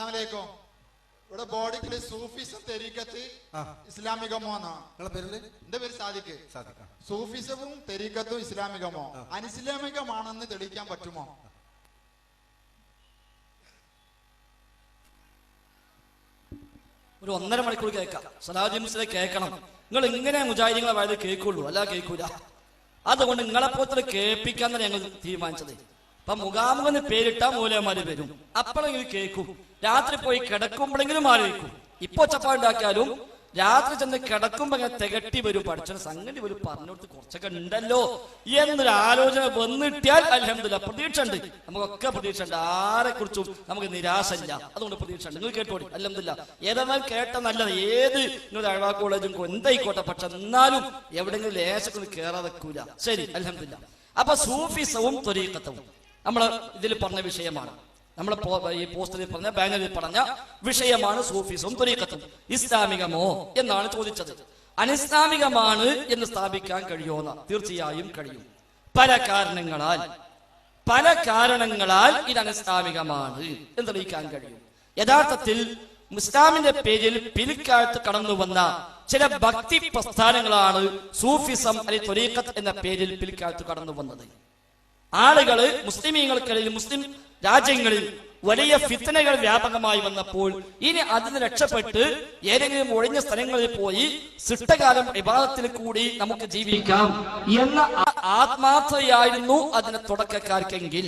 അസ്ലാമലൈക്കും ഇവിടെ ബോഡിക്കിൽ സൂഫിസം തെരീക്കത്ത്. ഇസ്ലാമികമോ എന്നാ പേരിൽ എന്റെ പേര് സാദിക്ക് സാധിക്കാം സൂഫിസവും തെരീക്കത്തും ഇസ്ലാമികമോ? അനിസ്ലാമികമാണെന്ന് തെളിയിക്കാൻ പറ്റുമോ? ഒരു ഒന്നര മണിക്കൂർ കേൾക്കാം. സലാജി മുസ്ലിം കേൾക്കണം. നിങ്ങൾ ഇങ്ങനെ മുജാഹിദികളെ വയത് കേൾക്കുള്ളൂ. അല്ല കേൾക്കൂല. അതുകൊണ്ട് നിങ്ങളെ പോലത്തെ കേൾപ്പിക്കാൻ തന്നെ ഞങ്ങൾ തീരുമാനിച്ചത്. അപ്പൊ മുഖാമുഖം പേരിട്ടാ മൂലമാര് വരും. അപ്പോഴെങ്കിലും കേൾക്കും. രാത്രി പോയി കിടക്കുമ്പോഴെങ്കിലും ആലോചിക്കും. ഇപ്പൊ ചപ്പാണ്ടാക്കിയാലും രാത്രി ചെന്ന് കിടക്കുമ്പോ ഇങ്ങനെ തികട്ടി വരും. പഠിച്ച സംഗതി ഒരു പറഞ്ഞോടുത്ത് കുറച്ചൊക്കെ ഉണ്ടല്ലോ എന്നൊരു ആലോചന വന്നിട്ടാൽ അലഹമില്ല പ്രതീക്ഷ ഉണ്ട് നമുക്കൊക്കെ പ്രതീക്ഷ ഉണ്ട് ആരെ കുറിച്ചും നമുക്ക് നിരാശയില്ല. അതുകൊണ്ട് പ്രതീക്ഷ ഉണ്ട് നിങ്ങൾ കേട്ടോടി അലഹമില്ല ഏതെന്നാൽ കേട്ട നല്ലത്. ഏത് നിങ്ങൾ അഴവാ കോളേജും എന്തായിക്കോട്ടെ. പക്ഷെ എന്നാലും എവിടെങ്കിലും ലേശക്കൊന്ന് കയറാതെ ശരി. അലഹമില്ല അപ്പൊ സൂഫിസവും ത്വരീക്കത്തവും നമ്മൾ ഇതിൽ പറഞ്ഞ വിഷയമാണ്. നമ്മൾ ഈ പോസ്റ്ററിൽ പറഞ്ഞ ബാനറിൽ പറഞ്ഞ വിഷയമാണ് സൂഫിസും തുരീക്കത്തും ഇസ്ലാമികമോ എന്നാണ് ചോദിച്ചത്. അനിസ്ലാമികമാണ് എന്ന് സ്ഥാപിക്കാൻ കഴിയുമോ തീർച്ചയായും കഴിയും. പല കാരണങ്ങളാൽ പല കാരണങ്ങളാൽ ഇത് അനിസ്ലാമികമാണ് എന്ന് തെളിയിക്കാൻ കഴിയും. യഥാർത്ഥത്തിൽ ഇസ്ലാമിന്റെ പേരിൽ പിൽക്കാലത്ത് കടന്നു വന്ന ചില ഭക്തി പ്രസ്ഥാനങ്ങളാണ് സൂഫിസം അല്ലെങ്കിൽ ത്വരീക്കത്ത് എന്ന പേരിൽ പിൽക്കാലത്ത് കടന്നു വന്നത്. ആളുകൾ മുസ്ലിമീങ്ങൾക്കിടയിൽ മുസ്ലിം രാജ്യങ്ങളിൽ വലിയ ഫിത്തനകൾ വ്യാപകമായി വന്നപ്പോൾ ഇനി അതിന് രക്ഷപ്പെട്ട് ഏതെങ്കിലും ഒഴിഞ്ഞ സ്ഥലങ്ങളിൽ പോയി സിട്ടകാലം വിവാദത്തിൽ കൂടി നമുക്ക് ജീവിക്കാം എന്ന ആത്മാർത്ഥതയായിരുന്നു അതിന് തുടക്കക്കാർക്കെങ്കിൽ.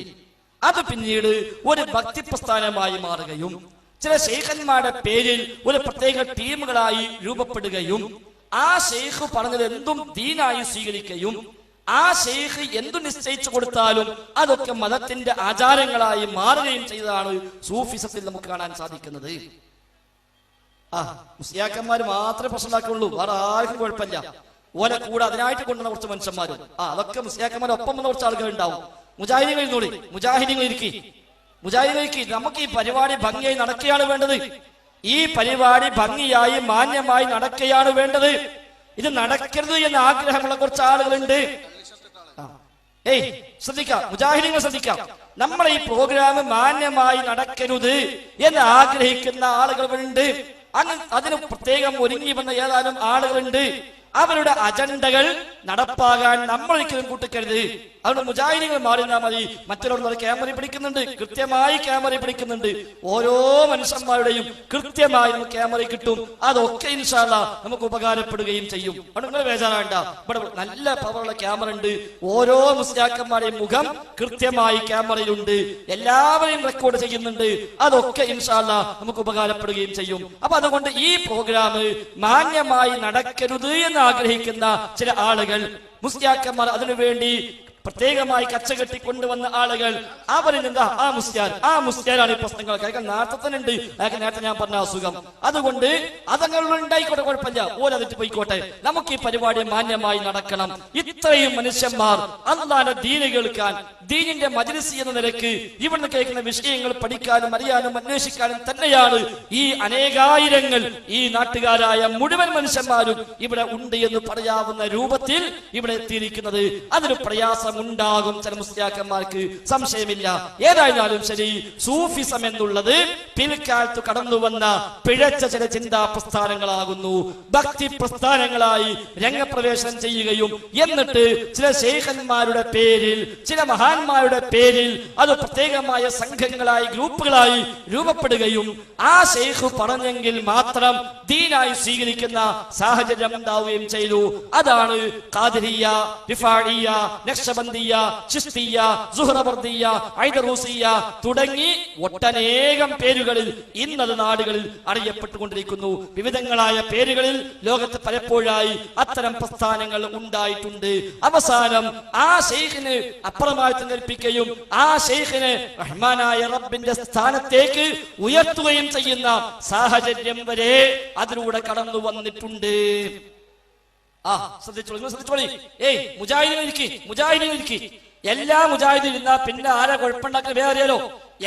അത് പിന്നീട് ഒരു ഭക്തി പ്രസ്ഥാനമായി മാറുകയും ചില ശേഖന്മാരുടെ പേരിൽ ഒരു പ്രത്യേക ടീമുകളായി രൂപപ്പെടുകയും ആ ഷെയ്ഖ് പറഞ്ഞത് എന്തും ദീനായി സ്വീകരിക്കുകയും ആ ഷെയ്ഖ് എന്തു നിശ്ചയിച്ചു കൊടുത്താലും അതൊക്കെ മതത്തിന്റെ ആചാരങ്ങളായി മാറുകയും ചെയ്തതാണ് സൂഫിസത്തിൽ നമുക്ക് കാണാൻ സാധിക്കുന്നത്. ആ മുസ്ലിയാക്കന്മാര് മാത്രമേ പ്രശ്നമാക്കുള്ളൂ വേറെ ആർക്കും കുഴപ്പമില്ല. ഓലെ കൂടെ അതിനായിട്ട് കൊണ്ടുവന്ന കുറച്ച് മനുഷ്യന്മാരും. ആ അതൊക്കെ മുസ്ലിയാക്കന്മാരെ ഒപ്പം വന്ന കുറച്ച് ആളുകൾ ഉണ്ടാവും മുജാഹിദികൾ നോടി മുജാഹിദികൾ ഇരിക്കി. മുജാഹിദികൾ ഇരിക്കി. നമുക്ക് ഈ പരിപാടി ഭംഗിയായി നടക്കുകയാണ് വേണ്ടത്. ഈ പരിപാടി ഭംഗിയായി മാന്യമായി നടക്കുകയാണ് വേണ്ടത്. ഇത് നടക്കരുത് എന്ന ആഗ്രഹമുള്ള കുറച്ച് ആളുകളുണ്ട്. ഏയ് ശ്രദ്ധിക്കാം. മുജാഹിദീങ്ങൾ ശ്രദ്ധിക്കാം. നമ്മളെ ഈ പ്രോഗ്രാം മാന്യമായി നടക്കരുത് എന്ന് ആഗ്രഹിക്കുന്ന ആളുകളുണ്ട്. അങ്ങ് അതിന് പ്രത്യേകം ഒരുങ്ങി വന്ന ഏതാനും ആളുകളുണ്ട്. അവരുടെ അജണ്ടകൾ നടപ്പാകാൻ നമ്മൾ ഒരിക്കലും കൂട്ടിക്കരുത്. അതുകൊണ്ട് മുജാഹിദികൾ മാറി നിന്നാൽ മതി. മറ്റുള്ളവർ ക്യാമറ പിടിക്കുന്നുണ്ട്. കൃത്യമായി ക്യാമറ പിടിക്കുന്നുണ്ട്. ഓരോ മനുഷ്യന്മാരുടെയും കൃത്യമായി നമുക്ക് ക്യാമറ കിട്ടും. അതൊക്കെ ഇൻഷാല്ല നമുക്ക് ഉപകാരപ്പെടുകയും ചെയ്യും. അതുകൊണ്ട് നിങ്ങൾ ബേജാറാണ്ട ഇവിടെ നല്ല പവറുള്ള ക്യാമറ ഉണ്ട്. ഓരോ മുസ്ലിയാക്കന്മാരുടെയും മുഖം കൃത്യമായി ക്യാമറയിലുണ്ട്. എല്ലാവരെയും റെക്കോർഡ് ചെയ്യുന്നുണ്ട്. അതൊക്കെ ഇൻഷാല്ല നമുക്ക് ഉപകാരപ്പെടുകയും ചെയ്യും. അപ്പൊ അതുകൊണ്ട് ഈ പ്രോഗ്രാം മാന്യമായി നടക്കരുത് എന്ന് ആഗ്രഹിക്കുന്ന ചില ആളുകൾ മുസ്ലിയാക്കന്മാർ അതിനുവേണ്ടി പ്രത്യേകമായി കച്ച കെട്ടി കൊണ്ടുവന്ന ആളുകൾ അവരിൽ എന്താ ആ മുസ്ത്യാൻ ആ മുസ്ത്യാനാണ് ഈ പ്രശ്നങ്ങൾ അയാൾക്ക് നാട്ടത്തിനുണ്ട്. അയാൾക്ക് നേരത്തെ ഞാൻ പറഞ്ഞ അസുഖം. അതുകൊണ്ട് അതങ്ങൾ ഉണ്ടായിക്കോട്ടെ കുഴപ്പമില്ല. ഓരതിട്ട് പോയിക്കോട്ടെ. നമുക്ക് ഈ പരിപാടി മാന്യമായി നടക്കണം. ഇത്രയും മനുഷ്യന്മാർ അള്ളാന്റെ ദീന് കേൾക്കാൻ ദീനിന്റെ മജ്ലിസ് എന്ന നിലയ്ക്ക് ഇവിടുന്ന് കേൾക്കുന്ന വിഷയങ്ങൾ പഠിക്കാനും അറിയാനും അന്വേഷിക്കാനും തന്നെയാണ് ഈ അനേകായിരങ്ങൾ ഈ നാട്ടുകാരായ മുഴുവൻ മനുഷ്യന്മാരും ഇവിടെ ഉണ്ട് എന്ന് പറയാവുന്ന രൂപത്തിൽ ഇവിടെ എത്തിയിരിക്കുന്നത്. അതിന് പ്രയാസം ഉണ്ടാകും ചില മുസ്ലിയാക്കന്മാർക്ക് സംശയമില്ല. ഏതായാലും ശരി സൂഫിസം എന്നുള്ളത് പിൽക്കാലത്ത് കടന്നു വന്ന പിഴച്ച ചില ചിന്താ പ്രസ്ഥാനങ്ങളാകുന്നു ഭക്തി പ്രസ്ഥാനങ്ങളായി രംഗപ്രവേശനം ചെയ്യുകയും എന്നിട്ട് ചില ശേഖന്മാരുടെ പേരിൽ ചില മഹാന്മാരുടെ പേരിൽ അത് പ്രത്യേകമായ സംഘങ്ങളായി ഗ്രൂപ്പുകളായി രൂപപ്പെടുകയും ആ ശേഖു പറഞ്ഞെങ്കിൽ മാത്രം ദീനായി സ്വീകരിക്കുന്ന സാഹചര്യം ഉണ്ടാവുകയും ചെയ്തു. അതാണ് ഖാദിരിയ റിഫാഴിയ നക്ഷബന്ദിയ ചിസ്തിയ സുഹ്റവർദിയ ഐദറൂസിയ തുടങ്ങി ഒട്ടനേകം പേരുകളിൽ ഇന്നത് നാടുകളിൽ അറിയപ്പെട്ടുകൊണ്ടിരിക്കുന്നു. വിവിധങ്ങളായ പേരുകളിൽ ലോകത്ത് പലപ്പോഴായി അത്തരം പ്രസ്ഥാനങ്ങൾ ഉണ്ടായിട്ടുണ്ട്. അവസാനം ആ ഷെയ്ഖിന് അപ്പുറമായി കൽപ്പിക്കുകയും ആ ഷെയ്ഖിന് റഹ്മാനായ റബ്ബിന്റെ സ്ഥാനത്തേക്ക് ഉയർത്തുകയും ചെയ്യുന്ന സാഹചര്യം വരെ അതിലൂടെ കടന്നു വന്നിട്ടുണ്ട് ആ ശ്രദ്ധിച്ചോളൂ നിങ്ങൾ ശ്രദ്ധിച്ചോളി. ഏയ് മുജാഹിദിനെ ഇരിക്കി മുജാഹിദിനെ ഇരിക്കി. എല്ലാ മുജാഹിദിനും ഇരുന്നാ പിന്നെ ആരാ കുഴപ്പമുണ്ടാക്കുന്ന വേറെ അറിയാലോ.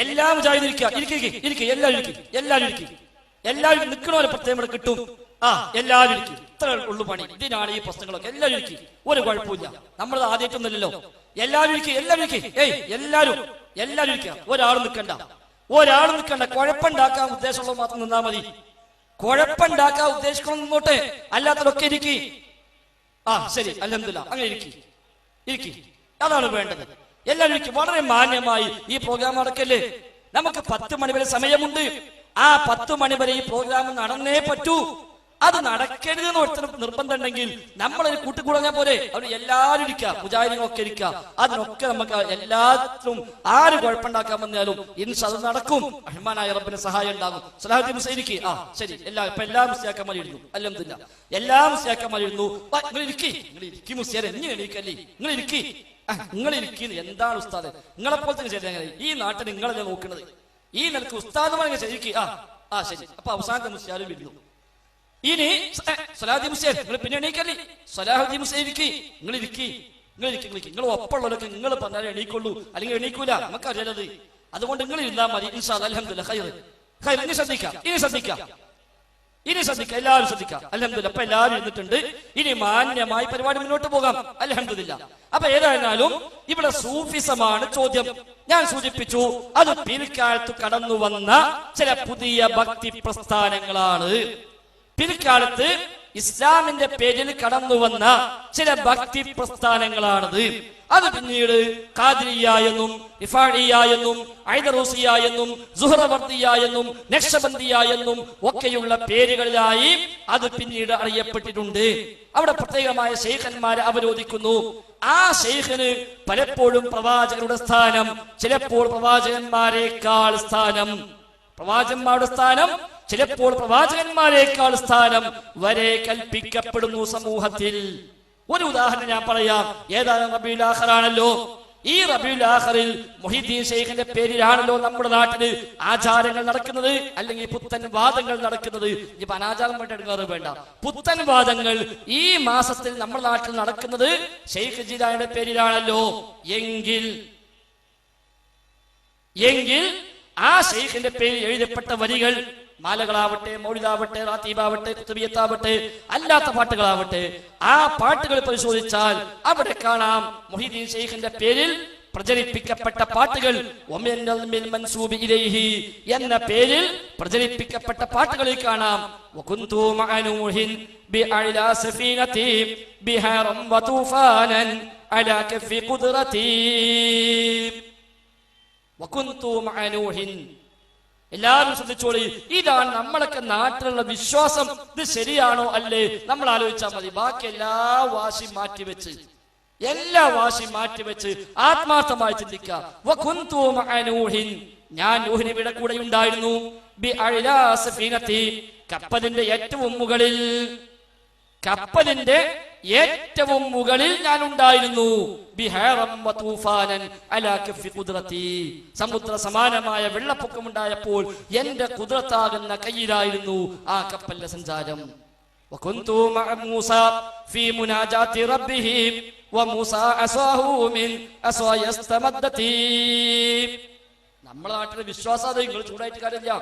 എല്ലാ മുജാഹിദിനും ഇരിക്കുക ഇരിക്കി ഇരിക്കി എല്ലാവരും ഇരിക്കി എല്ലാവരും ഇരിക്കി. എല്ലാവരും നിൽക്കണവരെ പ്രത്യേകം കിട്ടും. ആ എല്ലാവരും ഇരിക്കും. ഇത്ര ഉള്ളു പണി. ഇതിനാണ് ഈ പ്രശ്നങ്ങളൊക്കെ. എല്ലാവരും ഇരിക്കും. ഒരു കുഴപ്പമില്ല നമ്മൾ ആദ്യമായിട്ടൊന്നുമില്ലല്ലോ. എല്ലാവരും ഇരിക്കും എല്ലാവരും ഇരിക്കും. ഏയ് എല്ലാവരും എല്ലാവരും ഇരിക്കുക ഒരാൾ നിൽക്കണ്ട ഒരാൾ നിൽക്കണ്ട കുഴപ്പമുണ്ടാക്കാൻ ഉദ്ദേശമുള്ളത് മാത്രം നിന്നാ മതി. കുഴപ്പമുണ്ടാക്കാൻ ഉദ്ദേശിക്കണം നിന്നോട്ടെ. അല്ലാത്തതൊക്കെ ഇരിക്കി. ആ ശരി അലഹമില്ല അങ്ങനെ ഇരിക്കി. ഇരിക്കി. അതാണ് വേണ്ടത്. എല്ലാവരും ഇരിക്കും. വളരെ മാന്യമായി ഈ പ്രോഗ്രാം നടക്കല്ലേ? നമുക്ക് പത്ത് മണി വരെ സമയമുണ്ട്. ആ പത്ത് മണി വരെ ഈ പ്രോഗ്രാം നടന്നേ പറ്റൂ. അത് നടക്കരുത് എന്ന് ഒരുത്തരം നിർബന്ധം ഉണ്ടെങ്കിൽ നമ്മളൊരു കൂട്ടുകൂടാൻ പോലെ അവർ എല്ലാവരും ഇരിക്കുക മുജാഹിദികളൊക്കെ ഇരിക്കുക. അതിനൊക്കെ നമുക്ക് എല്ലാത്തിലും ആര് കുഴപ്പമുണ്ടാക്കാൻ വന്നാലും ഇൻഷാ അത് നടക്കും. റഹ്മാനായ റബ്ബിന് സഹായം ഉണ്ടാകും. സലാഹുദ്ദീൻ മുസൈനിക്ക് ആ ശരി. എല്ലാ ഇപ്പൊ എല്ലാ മുസ്ലിയാക്കന്മാരും ഇരുന്നു. അല്ലെന്നില്ല എല്ലാ മുസ്ലിയാക്കന്മാരും ഇരുന്നു. നിങ്ങൾ ഇരിക്കി. നിങ്ങൾ ഇരിക്കി മുസ്ലിയാരെ. എങ്ങനെ എണീക്കല്ലേ നിങ്ങൾ ഇരിക്കി. നിങ്ങൾ ഇരിക്കുന്നത് എന്താണ് ഉസ്താദ്? നിങ്ങളെ പോലെ തന്നെ ശരി ഈ നാട്ടിൽ നിങ്ങളല്ലേ നോക്കുന്നത് ഈ നിലയ്ക്ക് ഉസ്താദ് ശരിക്ക് ആ ആ ശരി. അപ്പൊ അവസാനത്തെ മുസ്ലിയാരും ഇരുന്നു. ഇനി സലാഹുദ്ദീൻ മുസ്ലിം നിങ്ങൾ പിന്നെ എണീക്കല്ലേ സലാഹുദ്ദീൻ ഇരിക്കി നിങ്ങൾ ഇരിക്കി നിങ്ങൾ ഇരിക്കി നിങ്ങൾ ഒപ്പമുള്ളവരൊക്കെ നിങ്ങൾ പറഞ്ഞാലേ എണീക്കുള്ളൂ അല്ലെങ്കിൽ എണീക്കൂല നമുക്ക് അറിയാലത് അതുകൊണ്ട് നിങ്ങൾ ഇരുന്നാൽ മതി ഇൻഷാ അലഹമില്ല ഹൈർ ഹൈർ ഇനി ശ്രദ്ധിക്കാം ഇനി ശ്രദ്ധിക്കാം ഇനി ശ്രദ്ധിക്കാം എല്ലാവരും ശ്രദ്ധിക്കാം അലഹമില്ല അപ്പൊ എല്ലാവരും ഇരുന്നിട്ടുണ്ട് ഇനി മാന്യമായി പരിപാടി മുന്നോട്ട് പോകാം അലഹമില്ല അപ്പൊ ഏതായിരുന്നാലും ഇവിടെ സൂഫിസമാണ് ചോദ്യം ഞാൻ സൂചിപ്പിച്ചു അത് പിൽക്കാലത്ത് കടന്നു വന്ന ചില പുതിയ ഭക്തി പ്രസ്ഥാനങ്ങളാണ് പിൽക്കാലത്ത് ഇസ്ലാമിന്റെ പേരിൽ കടന്നു വന്ന ചില ഭക്തി പ്രസ്ഥാനങ്ങളാണത്. അത് പിന്നീട് ഖാദിരിയ എന്നും ഇഫാഡിയ എന്നും ഐദറൂസിയ എന്നും എന്നും എന്നും ഒക്കെയുള്ള പേരുകളിലായി അത് പിന്നീട് അറിയപ്പെട്ടിട്ടുണ്ട്. അവിടെ പ്രത്യേകമായ ശൈഖന്മാരെ അവരോധിക്കുന്നു. ആ ശൈഖന് പലപ്പോഴും പ്രവാചകരുടെ സ്ഥാനം ചിലപ്പോൾ പ്രവാചകന്മാരെക്കാൾ സ്ഥാനം. പ്രവാചകന്മാരുടെ സ്ഥാനം ചിലപ്പോൾ പ്രവാചകന്മാരെക്കാൾ സ്ഥാനം വരെ കൽപ്പിക്കപ്പെടുന്നു സമൂഹത്തിൽ. ഒരു ഉദാഹരണം ഞാൻ പറയാം. ഏതാണ് റബിയുൽ ആഖറാണല്ലോ? ഈ റബിയുൽ ആഖറിൽ മൊഹിദ്ദീൻ ഷെയ്ഖിന്റെ പേരിലാണല്ലോ നമ്മുടെ നാട്ടിൽ ആചാരങ്ങൾ നടക്കുന്നത് അല്ലെങ്കിൽ പുത്തൻ വാദങ്ങൾ നടക്കുന്നത്. ഇനി അനാചാരം വേണ്ട എടുക്കാറ് വേണ്ട. പുത്തൻ വാദങ്ങൾ ഈ മാസത്തിൽ നമ്മുടെ നാട്ടിൽ നടക്കുന്നത് ഷെയ്ഖ് ജിലായുടെ പേരിലാണല്ലോ. എങ്കിൽ എങ്കിൽ ആ ഷെയ്ഖിന്റെ പേരിൽ എഴുതപ്പെട്ട വരികൾ മാലകളാവട്ടെ മൗലിദാവട്ടെ റാത്തീബാവട്ടെ കുത്തുബിയത്താവട്ടെ അല്ലാത്ത പാട്ടുകളാവട്ടെ ആ പാട്ടുകൾ പരിശോധിച്ചാൽ അവിടെ കാണാം മൊഹീദ്ദീൻ ഷെയ്ഖിന്റെ പേരിൽ പ്രചരിപ്പിക്കപ്പെട്ട പാട്ടുകൾ എന്ന പേരിൽ പ്രചരിപ്പിക്കപ്പെട്ട പാട്ടുകളിൽ കാണാം. നൂഹിൻ എല്ലാവരും ശ്രദ്ധിച്ചോളി. ഇതാണ് നമ്മളൊക്കെ നാട്ടിലുള്ള വിശ്വാസം. ഇത് ശരിയാണോ അല്ലേ? നമ്മൾ ആലോചിച്ചാൽ മതി. ബാക്കി എല്ലാ വാശി മാറ്റിവെച്ച് എല്ലാ വാശി മാറ്റിവെച്ച് ആത്മാർത്ഥമായി ചിന്തിക്കുക. ഞാൻ നൂഹിനബിയുടെ കൂടെ ഉണ്ടായിരുന്നു. കപ്പലിന്റെ ഏറ്റവും മുകളിൽ കപ്പലിന്റെ ഏറ്റവും മുകളിൽ ഞാൻ ഉണ്ടായിരുന്നു ബിഹാറം വതൂഫാനൻ അലാ കഫി ഖുദ്റതി സമുദ്ര സമാനമായ വെള്ളപ്പൊക്കം ഉണ്ടായപ്പോൾ എന്റെ കുതിരത്താകുന്ന കയ്യിലായിരുന്നു ആ കപ്പലിന്റെ സഞ്ചാരം وكنت مع موسى في مناجاة ربه وموسى عصاه من عصاي استمدت നമ്മളെ നാട്ടിലെ വിശ്വാസം അത് നിങ്ങൾ ചൂടായിട്ട് കാര്യമില്ല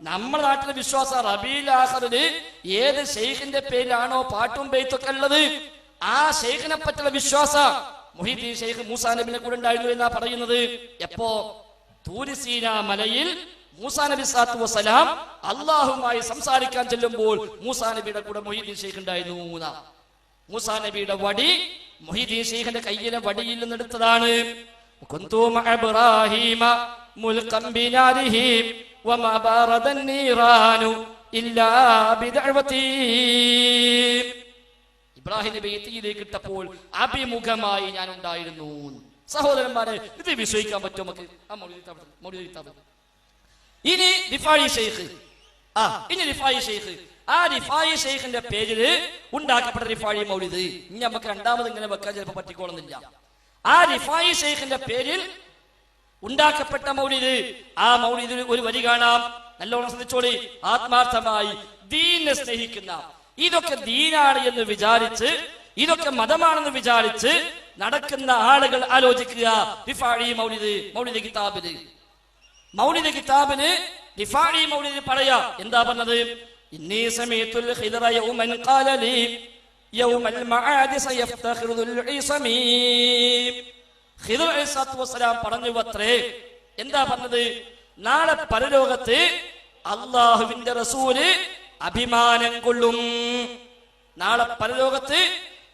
നമ്മുടെ നാട്ടിലെ വിശ്വാസ റബീലാഹറിന് ഏത് ഷെയ്ഖിന്റെ പേരിലാണോ പാട്ടും ബെയ്ത്തൊക്കെ ഉള്ളത്? ആ ഷെയ്ഖിനെ പറ്റുള്ള വിശ്വാസ മുഹിദ്ദീൻ ഷെയ്ഖ് മൂസാ നബിനെ കൂടെ ഉണ്ടായിരുന്നു എന്നാ പറയുന്നത്. എപ്പോ? തൂരിസീന മലയിൽ മൂസാ നബി സാത്തു വസ്സലാം അള്ളാഹുമായി സംസാരിക്കാൻ ചെല്ലുമ്പോൾ മൂസാ നബിയുടെ കൂടെ മൊഹീദ്ദീൻ ഷെയ്ഖ് ഉണ്ടായിരുന്നു മൂസാ നബിയുടെ വടി മൊഹീദ്ദീൻ ഷെയ്ഖിന്റെ കയ്യിലെ വടിയിൽ നിന്നെടുത്തതാണ് ഇബ്രാഹിമ وما بارد النيران إلا بدعوتي ഇബ്രാഹിം നബി തീയിലേക്ക് ഇട്ടപ്പോൾ അഭിമുഖമായി ഞാൻ ഉണ്ടായിരുന്നു സഹോദരന്മാരെ ഇത് വിശ്വസിക്കാൻ പറ്റുമോ നമുക്ക് ആ മൗലിദ് കിതാബ് എടുത്ത്, മൗലിദ് കിതാബ് എടുത്ത്. ഇനി റിഫായി ഷെയ്ഖ് ആ ഇനി റിഫായി ഷെയ്ഖ് ആ റിഫായി ഷെയ്ഖിന്റെ പേരിൽ ഉണ്ടാക്കപ്പെട്ട റിഫായി മൗലിദ് ഇനി നമുക്ക് രണ്ടാമത് ഇങ്ങനെ വെക്കാൻ ചിലപ്പോൾ പറ്റിക്കോളുന്നില്ല ആ റിഫായി ഷെയ്ഖിന്റെ പേരിൽ ഉണ്ടാക്കപ്പെട്ട മൗലിദ് ആ മൗലിദിൽ ഒരു വരി കാണാം. നല്ലോണം ശ്രദ്ധിച്ചോളി. ആത്മാർത്ഥമായി ദീനെ സ്നേഹിക്കുന്ന. ഇതൊക്കെ ദീനാണ് എന്ന് വിചാരിച്ച് ഇതൊക്കെ മതമാണെന്ന് വിചാരിച്ച് നടക്കുന്ന ആളുകൾ ആലോചിക്കുക. റിഫാഴി മൗലിദ് മൗലിദ് കിതാബിൽ മൗലിദ് കിതാബിന് റിഫാഴി മൗലിദ് പറയാ. എന്താ പറഞ്ഞത്? യൗമൻ ഖാല ലീ യൗമൽ മആദി സയഫ്തഖിറുൽ ഈസമീ ഇസമീ. ഖിദർ അലൈഹിസ്സലാത്തു വസ്സലാം പറഞ്ഞു അത്രേ എന്താ പറഞ്ഞത്? നാളെ പരലോകത്ത് അള്ളാഹുവിന്റെ റസൂൽ അഭിമാനം കൊള്ളും. നാളെ പരലോകത്ത്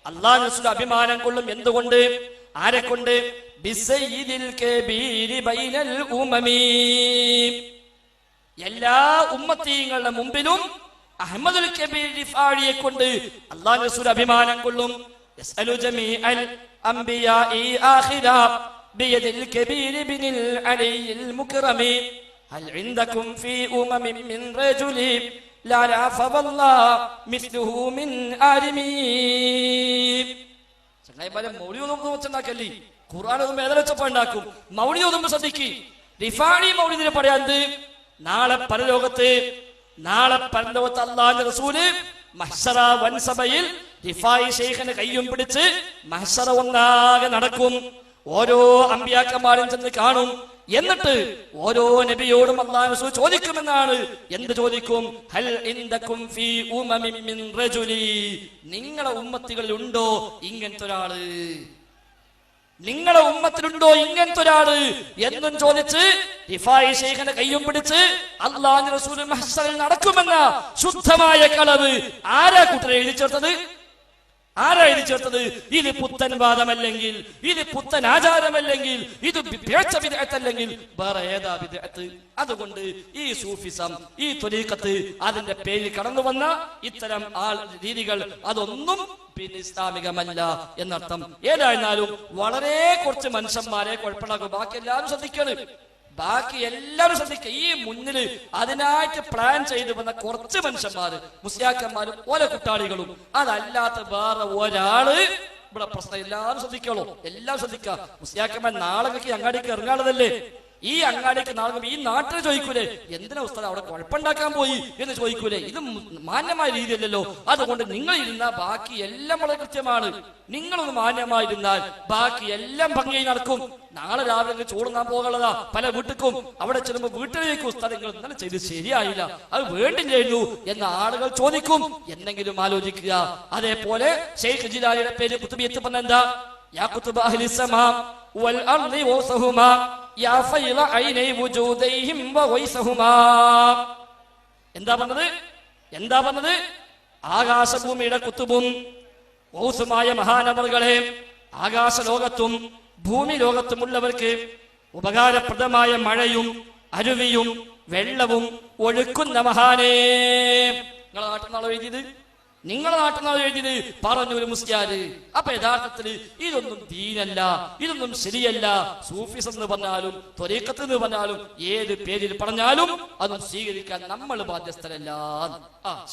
അള്ളാഹു റസൂൽ അഭിമാനം കൊള്ളും. എന്തുകൊണ്ട്? ആരെ കൊണ്ട് എല്ലാ ഉമ്മത്തീങ്ങളുടെ മുമ്പിലും അഹമ്മദുൽ കബീർ കൊണ്ട് അള്ളാഹു റസൂൽ അഭിമാനം കൊള്ളും. യസ്അലു ജമീഅൽ بيد الكبير ബിയദിൽ കബീർ ബിനിൽ അലിയിൽ عندكم ഹൽ ഇൻദകും ഫീ ഉമമിൻ മിൻ റജുലി. ലാ مثله من മിസ്ലുഹു ആലിമീ ചങ്ങായിമാരെ മൗലി ഒന്നും വെച്ചുണ്ടാക്കല്ലേ? ഖുർആൻ ഒന്നും വേദന വെച്ചപ്പോ ഉണ്ടാക്കും. മൗലി ഒന്നും ശ്രദ്ധിക്ക്. റിഫാണി മൗലിദിനെ പറയാന്ത് നാളെ പരലോകത്ത് നാളെ പരലോകത്ത് അള്ളാന്റെ റസൂൽ മഹ്സറ വൻസഭയിൽ റിഫായി ഷെയ്ഖിനെ കയ്യും പിടിച്ച് മഹസറ ഒന്നാകെ നടക്കും. ഓരോ അമ്പിയാക്കന്മാരും ചെന്ന് കാണും. എന്നിട്ട് ഓരോ നബിയോടും അള്ളാഹു റസൂൽ ചോദിക്കുമെന്നാണ്. എന്ത് ചോദിക്കും? ഹൽ ഇൻദകും ഫീ ഉമമിൻ മിൻ റജുലി. നിങ്ങളെ ഉമ്മത്തികളിൽ ഉണ്ടോ? ഇങ്ങനത്തെ ഒരാൾ നിങ്ങളെ ഉമ്മത്തിലുണ്ടോ? ഇങ്ങനത്തെ ഒരാൾ എന്നും ചോദിച്ച് ഹിഫായി ഷെയ്ഖിനെ കയ്യും പിടിച്ച് അള്ളാഹു റസൂൽ മഹ്സറിൽ നടക്കുമെന്ന ശുദ്ധമായ കളവ് ആരാ കൂട്ടരെ എഴുതി ചേർത്തത് ആരാ ചേർത്തത്? ഇത് പുത്തൻ വാദമല്ലെങ്കിൽ ഇത് പുത്തൻ ആചാരമല്ലെങ്കിൽ ഇത് വിദഗ്ധല്ലെങ്കിൽ വേറെ ഏതാ വിദേഹത്ത്? അതുകൊണ്ട് ഈ സൂഫിസം ഈ തൊലീക്കത്ത് അതിന്റെ പേരിൽ കടന്നു വന്ന ഇത്തരം ആൾ രീതികൾ അതൊന്നും പിന്നെ ഇസ്ലാമികമല്ല എന്നർത്ഥം. ഏതായിരുന്നാലും വളരെ കുറച്ച് മനുഷ്യന്മാരെ കുഴപ്പമുണ്ടാക്കും. ബാക്കി എല്ലാവരും ശ്രദ്ധിക്കണം. ബാക്കി എല്ലാവരും ശ്രദ്ധിക്കുക. ഈ മുന്നിൽ അതിനായിട്ട് പ്ലാൻ ചെയ്തു വന്ന കുറച്ച് മനുഷ്യന്മാര് മുസ്ലിയാക്കന്മാരും ഓരോ കുട്ടാളികളും. അതല്ലാത്ത വേറെ ഒരാൾ ഇവിടെ പ്രശ്നം എല്ലാവരും ശ്രദ്ധിക്കോളൂ. എല്ലാവരും ശ്രദ്ധിക്കുക. മുസ്ലിയാക്കന്മാർ നാളെ അങ്ങാടിക്ക് ഇറങ്ങാനുള്ളതല്ലേ? ഈ അങ്ങാടിക്ക് നാളെ ഈ നാട്ടിൽ ചോദിക്കൂലേ? എന്തിനാ ഉസ്താദ് അവിടെ കുഴപ്പമുണ്ടാക്കാൻ പോയി എന്ന് ചോദിക്കൂലേ? ഇത് മാന്യമായ രീതിയല്ലല്ലോ. അതുകൊണ്ട് നിങ്ങൾ ഇരുന്ന ബാക്കി എല്ലാം വളരെ കൃത്യമാണ്. നിങ്ങളൊന്ന് മാന്യമായിരുന്നാൽ ബാക്കി എല്ലാം ഭംഗിയായി നടക്കും. നാളെ രാവിലെ ചോറുന്നാൻ പോകാനുള്ളതാ. പല വീട്ടിക്കും. അവിടെ ചെല്ലുമ്പോൾ വീട്ടിലേക്ക് ഉസ്താദ് നിങ്ങൾ ഇന്നലെ ചെയ്ത് ശരിയായില്ല. അത് വേണ്ടില്ലായിരുന്നു എന്ന ആളുകൾ ചോദിക്കും. എന്തെങ്കിലും ആലോചിക്കുക. അതേപോലെ ഷെയ്ഖ് ജിലാലിയുടെ പേര് കുത്തുബിയത്ത് പറഞ്ഞ എന്താ? യാ കുത്തുബ അഹ്ലി സമാ വൽ അർളി വസഹുമാ. എന്താ പറഞ്ഞത്? എന്താ പറഞ്ഞത്? ആകാശഭൂമിയുടെ കുത്തുബും ഓസുമായ മഹാനവറുകളെ ആകാശ ലോകത്തും ഭൂമി ലോകത്തുമുള്ളവർക്ക് ഉപകാരപ്രദമായ മഴയും അരുവിയും വെള്ളവും ഒഴുക്കുന്ന മഹാനേ. നിങ്ങളെ നാട്ടിൽ നിന്നാളോ എഴുതിയത്? നിങ്ങളെ നാട്ടിൽ എഴുതിയത് പറഞ്ഞു ഒരു മുസ്ലിയാര്. അപ്പൊ യഥാർത്ഥത്തിൽ ഇതൊന്നും ദീനല്ല ഇതൊന്നും ശരിയല്ല. സൂഫിസം എന്ന് പറഞ്ഞാലും ത്വരീക്കത്ത് എന്ന് പറഞ്ഞാലും ഏത് പേരിൽ പറഞ്ഞാലും അതും സ്വീകരിക്കാൻ നമ്മൾ ബാധ്യസ്ഥരല്ല. ആ